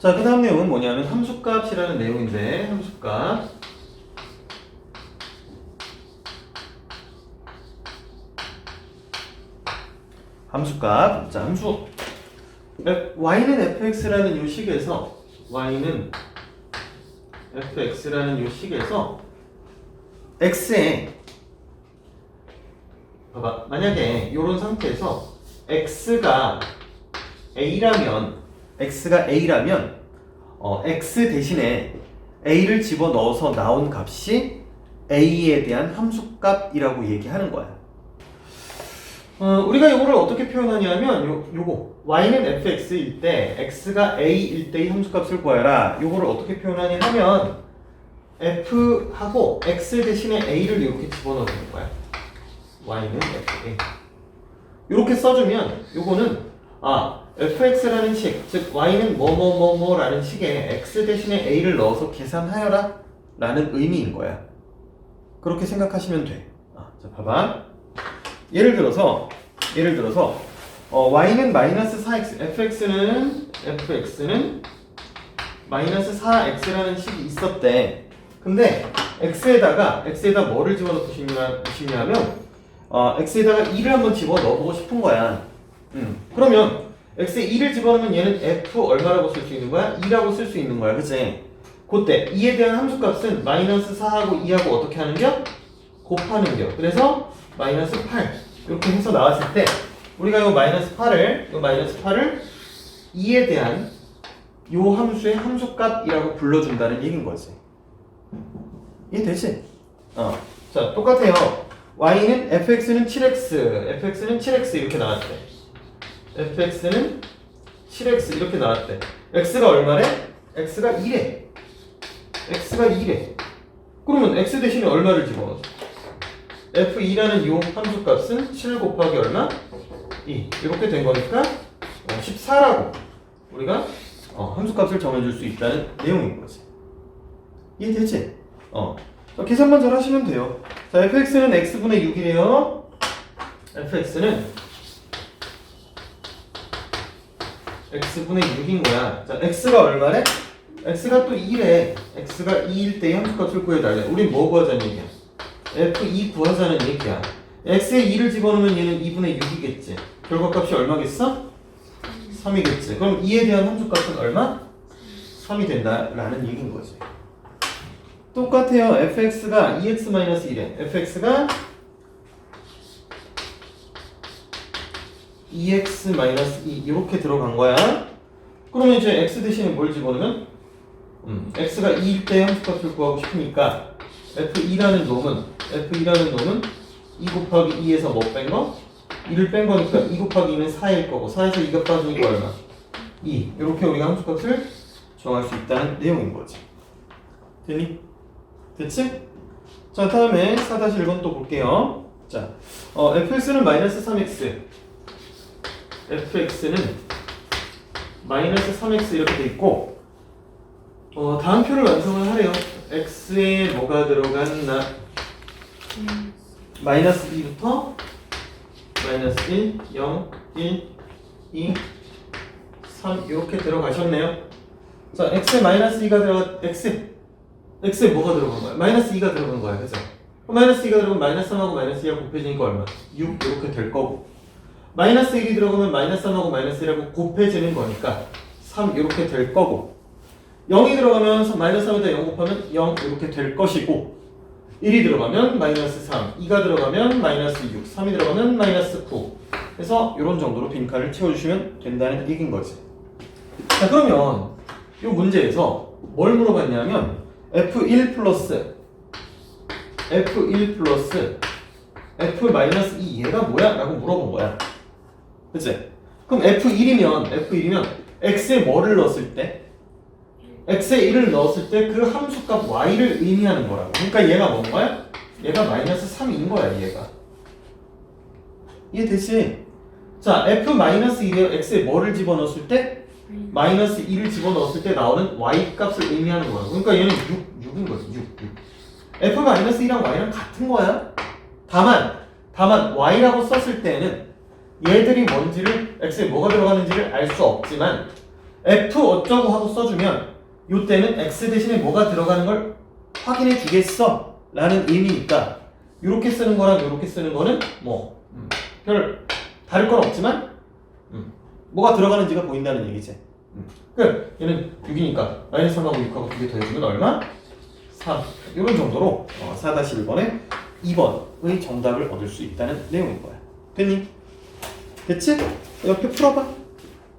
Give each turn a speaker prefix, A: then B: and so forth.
A: 자, 그 다음 내용은 뭐냐면 함수값이라는 내용인데 함수값. 함수값 자, 함수. F- y는 fx라는 이 식에서 y는 fx라는 이 식에서 x에 봐봐 만약에 이런 상태에서 x가 a라면 x가 a라면 어, x 대신에 a를 집어 넣어서 나온 값이 a에 대한 함수값이라고 얘기하는 거야. 어, 우리가 이거를 어떻게 표현하냐면 요, 요거 y는 fx일 때 x가 a일 때의 함수값을 구하라. 요거를 어떻게 표현하냐 하면 f하고 x 대신에 a를 이렇게 집어넣는 거야. y는 fa. 이렇게 써주면 요거는 아 fx라는 식, 즉 y는 뭐뭐뭐뭐라는 식에 x 대신에 a를 넣어서 계산하여라 라는 의미인 거야. 그렇게 생각하시면 돼. 아, 자 봐봐. 예를 들어서 예를 들어서 어, y는 마이너스 4x, fx는 fx는 마이너스 4x라는 식이 있었대. 근데 x에다가 x에다 뭐를 집어넣고 싶냐, 싶냐면 어, x에다가 2를 한번 집어 넣어보고 싶은 거야. 음. 그러면 x에 2를 집어넣으면 얘는 f 얼마라고 쓸 수 있는 거야? 2라고 쓸 수 있는 거야. 그치? 그때 2에 대한 함수값은 마이너스 4하고 2하고 어떻게 하는겨? 곱하는겨. 그래서 마이너스 8 이렇게 해서 나왔을 때 우리가 이 마이너스 8을 이 마이너스 8을 2에 대한 요 함수의 함수값이라고 불러준다는 얘기인 거지. 이해되지? 어. 자, 똑같아요. y는 fx는 7x, fx는 7x 이렇게 나왔대. Fx는 7x 이렇게 나왔대. x가 얼마래? x가 2래. x가 2래. 그러면 x 대신에 얼마를 집어넣어? f2라는 요 함수 값은 7 곱하기 얼마? 2. 이렇게 된 거니까 어, 14라고 우리가 어, 함수 값을 정해줄 수 있다는 내용인 거지. 이해되지? 어. 자, 계산만 잘 하시면 돼요. 자, fx는 x분의 6이래요. fx는 x분의 6인 거야. 자, x가 얼마래? x가 또 2래. x가 2일 때의 함수값을 구해달래. 우린 뭐 구하자는 얘기야? f2 구하자는 얘기야. x에 2를 집어넣으면 얘는 2분의 6이겠지. 결과값이 얼마겠어? 3이겠지. 그럼 2에 대한 함수값은 얼마? 3이 된다라는 얘기인 거지. 똑같아요. fx가 2x-1에 fx가 2x-2 이렇게 들어간 거야. 그러면 이제 x 대신에 뭘 집어넣으면 음, x가 2일 때 함수값을 구하고 싶으니까 f2라는 놈은 f2라는 놈은 2 곱하기 2에서 뭐 뺀 거? 2를 뺀 거니까 2 곱하기 2는 4일 거고 4에서 2가 빠지니까 얼마? 2 이렇게 우리가 함수값을 정할 수 있다는 내용인 거지. 되니? 됐지? 자 다음에 4-1번 또 볼게요. 자, 어, fx는 마이너스 3x fx는 마이너스 3x 이렇게 돼 있고 어, 다음 표를 완성을 하래요. x에 뭐가 들어갔나? 마이너스 2부터 마이너스 1, 0, 1, 2, 3 이렇게 들어가셨네요. 자, x에 마이너스 2가 들어가 x x에 뭐가 들어간 거야? 마이너스 2가 들어간 거야, 그죠? 마이너스 2가 들어가면 마이너스 3하고 마이너스 2하고 곱해지니까 얼마? 6 이렇게 될 거고 마이너스 1이 들어가면 마이너스 3하고 마이너스 1하고 곱해지는 거니까 3 이렇게 될 거고 0이 들어가면 마이너스 3에다 0 곱하면 0 이렇게 될 것이고 1이 들어가면 마이너스 3, 2가 들어가면 마이너스 6, 3이 들어가면 마이너스 9 그래서 이런 정도로 빈칸을 채워주시면 된다는 얘기인 거지. 자 그러면 이 문제에서 뭘 물어봤냐면 F1 플러스 F1 플러스 F 마이너스 2 얘가 뭐야? 라고 물어본 거야 그치? 그럼 F1이면 F1이면 X에 뭐를 넣었을 때? X에 1을 넣었을 때 그 함수값 Y를 의미하는 거라고 그러니까 얘가 뭔 거야? 얘가 마이너스 3인 거야 얘가 이해되지? 자 F 마이너스 1에 X에 뭐를 집어넣었을 때? 마이너스 1을 집어넣었을 때 나오는 y 값을 의미하는 거야. 그러니까 얘는 6, 6인 거지. 6, 6. f 마이너스 2랑 y랑 같은 거야. 다만, 다만 y라고 썼을 때는 얘들이 뭔지를 x에 뭐가 들어가는지를 알 수 없지만 f 어쩌고 하고 써주면 요때는 x 대신에 뭐가 들어가는 걸 확인해 주겠어 라는 의미니까 이렇게 쓰는 거랑 이렇게 쓰는 거는 뭐별 다를 건 없지만 음, 뭐가 들어가는지가 보인다는 얘기지 음. 그 얘는 6이니까 마이너스 3하고 6하고 두 개 더해주면 얼마? 3 이런 정도로 어, 4-1번에 2번의 정답을 얻을 수 있다는 내용인 거야 됐니? 됐지? 옆에 풀어봐